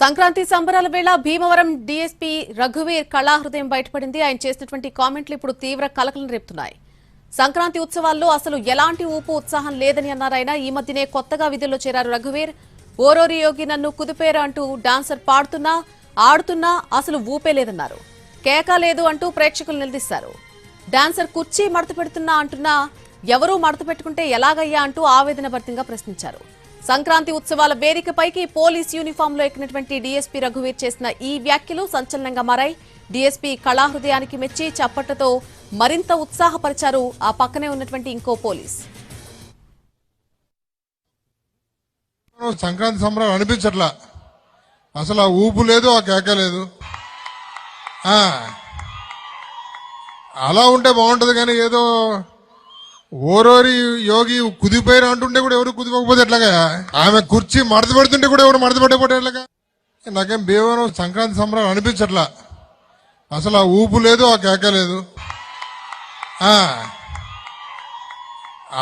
సంక్రాంతి సంబరాల వేళ భీమవరం డీఎస్పీ రఘువీర్ కళాహృదయం బయటపడింది. ఆయన చేసినటువంటి కామెంట్లు ఇప్పుడు తీవ్ర కలకలం రేపుతున్నాయి. సంక్రాంతి ఉత్సవాల్లో అసలు ఎలాంటి ఊపు ఉత్సాహం లేదని అన్నారాయన ఈ మధ్యనే కొత్తగా విధుల్లో చేరారు రఘువీర్. ఓరోరి యోగి నన్ను కుదిపేరు అంటూ డాన్సర్ పాడుతున్నా ఆడుతున్నా అసలు ఊపే లేదన్నారు. కేక లేదు అంటూ ప్రేక్షకులు నిలదీశారు. డాన్సర్ కుర్చీ మడత పెడుతున్నా అంటున్నా ఎవరూ మడత పెట్టుకుంటే ఎలాగయ్యా అంటూ ఆవేదన భర్తంగా ప్రశ్నించారు. సంక్రాంతి ఉత్సవాల వేదికపైకి పోలీస్ యూనిఫామ్లో ఎక్కినటువంటి డీఎస్పీ రఘువీర్ చేసిన ఈ వ్యాఖ్యలు సంచలనంగా మారాయి. డీఎస్పీ కళాహృదయానికి మెచ్చి చప్పట్లతో మరింత ఉత్సాహపరిచారు ఆ పక్కనే ఉన్నటువంటి ఇంకో పోలీస్. సంక్రాంతి సంబరాలు అనిపించట్లా. అసలు ఆ ఊపు లేదు ఆ కేక లేదు. అలా ఉంటే బాగుంటది కానీ ఏదో ఓరోరి యోగి కుదిపోయారు అంటుంటే కూడా ఎవరు కుదిపోకపోతే ఎట్లాగా? ఆమె కుర్చీ మడత పెడుతుంటే కూడా ఎవరు మడత పెట్టకపోతే ఎట్లాగా? నాకేం భీమవరం సంక్రాంతి సంబరాలు అనిపించట్లా. అసలు ఆ ఊపు లేదు ఆ కేక లేదు.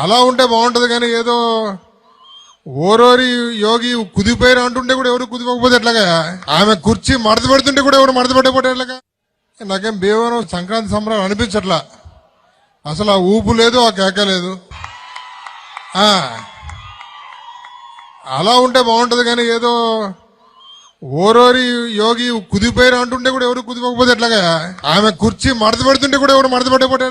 అలా ఉంటే బాగుంటుంది కానీ ఏదో ఓరోరి యోగి కుదిపోయారు అంటుంటే కూడా ఎవరు కుదిపోకపోతే ఎట్లాగా? ఆమె కుర్చీ మడత పెడుతుంటే కూడా ఎవరు మడత పెట్టకపోతే ఎట్లాగా? నాకేం భీమవరం సంక్రాంతి సంబరాలు అనిపించట్లా. అసలు ఆ ఊపు లేదు ఆ కేక లేదు. అలా ఉంటే బాగుంటుంది కానీ ఏదో ఓరోరి యోగి కుదిపోయారు అంటుంటే కూడా ఎవరు కుదిపోకపోతే ఎట్లాగా ఆమె కుర్చీ మడత పెడుతుంటే కూడా ఎవరు మడత పెట్టకపోతే